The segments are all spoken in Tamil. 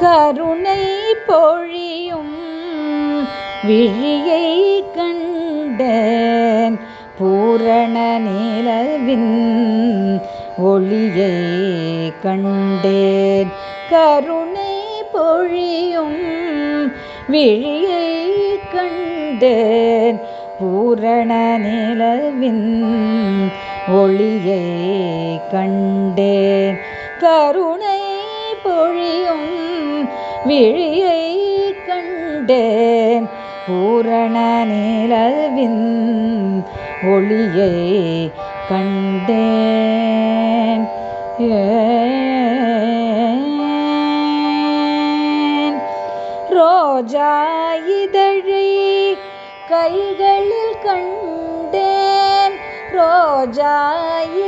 கருணை பொழியும் விழியை கண்டேன். பூரண நிலவின் ஒளியை கண்டேன். கருணை பொழியும் விழியை கண்டேன். பூரண நிலவின் ஒளியை கண்டேன். கருணை பொழியும் விழியை கண்டேன். பூரண நிலவின் ஒளியை கண்டேன். ரோஜா இதழை கைகளில் கண்டேன். ரோஜா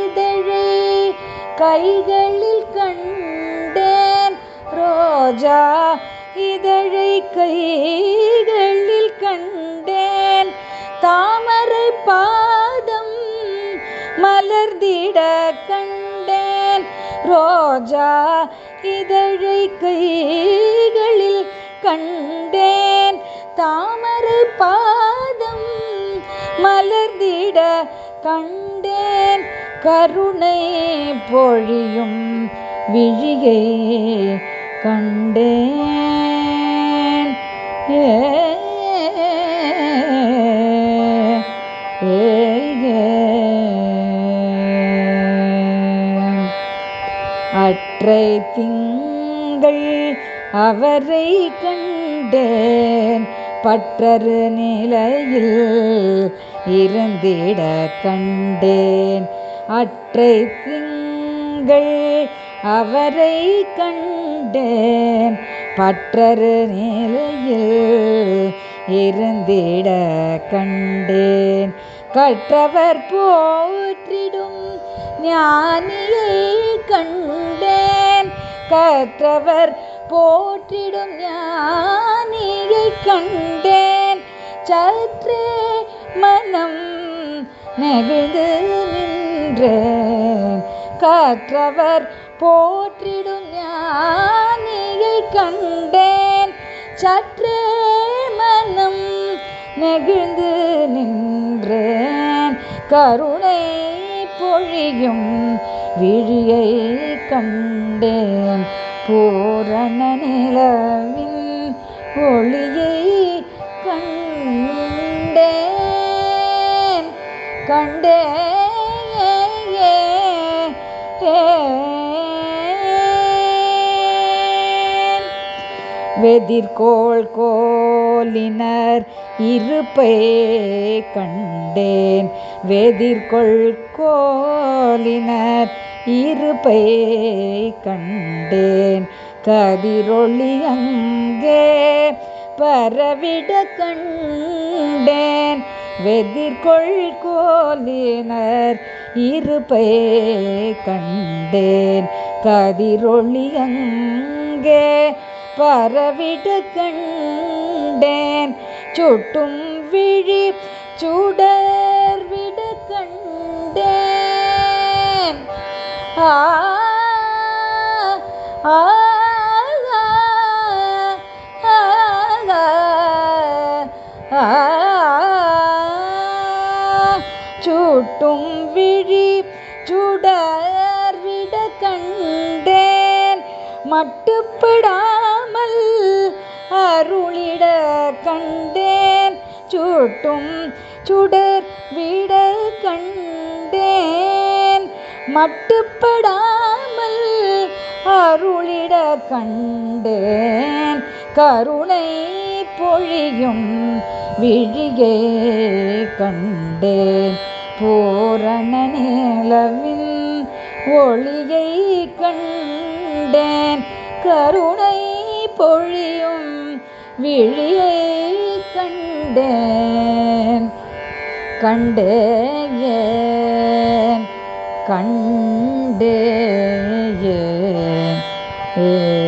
இதழை கைகளில் ராஜா இதழை கைகளில் கண்டேன். தாமரை பாதம் மலர்ந்திட கண்டேன். ரோஜா இதழை கைகளில் கண்டேன். தாமரை பாதம் மலர்ந்திட கண்டேன். கருணை பொழியும் விழியை கண்டேன். அற்றை திங்கள் அவரை கண்டேன். பற்றரு நிலையில் இருந்திட கண்டேன். அற்றை திங்கள் அவரை கண்டேன் பற்றரு நிலையில் இருந்திட கண்டேன். கற்றவர் போற்றிடும் ஞானியை கண்டேன். கற்றவர் போற்றிடும் ஞானியை கண்டேன். சற்றே மனம் நெகிழ்ந்து நின்றேன் கற்றவர் போற்றிடும் ஞானியை கண்டேன். சற்றே மனம் நெகிழ்ந்து நின்றேன். கருணை பொழியும் விழியை கண்டேன். பூரண நிலவின் ஒளியை கண்டேன். கண்டேன். வெதிர்கோள் கோலினர் இருப்பே கண்டேன். வெதிர்கொள் கோலினர் இருப்பை கண்டேன். கதிரொளி அங்கே பரவிட கண்டேன். வெதிர்கொள் கோலினர் இருப்பை கண்டேன். கதிரொளி அங்கே பரவிடு கண்டேன் சுட்டும் விழி சுடர் விடு கண்டேன் ஆ ஆ சுட்டும் விழி சுடர்விட கண்டேன் மட்டுப்படாமல் அருளிட கண்டேன். சுட்டும் சுடர் விட கண்டேன். மட்டுப்படாமல் அருளிட கண்டேன். கருணை பொழியும் விழியை கண்டேன். பூரண நிலவின் ஒளியை கண்டேன். கருணை பொழியும் விழியை கண்டேன். கண்டேன். கண்டேன். ஏ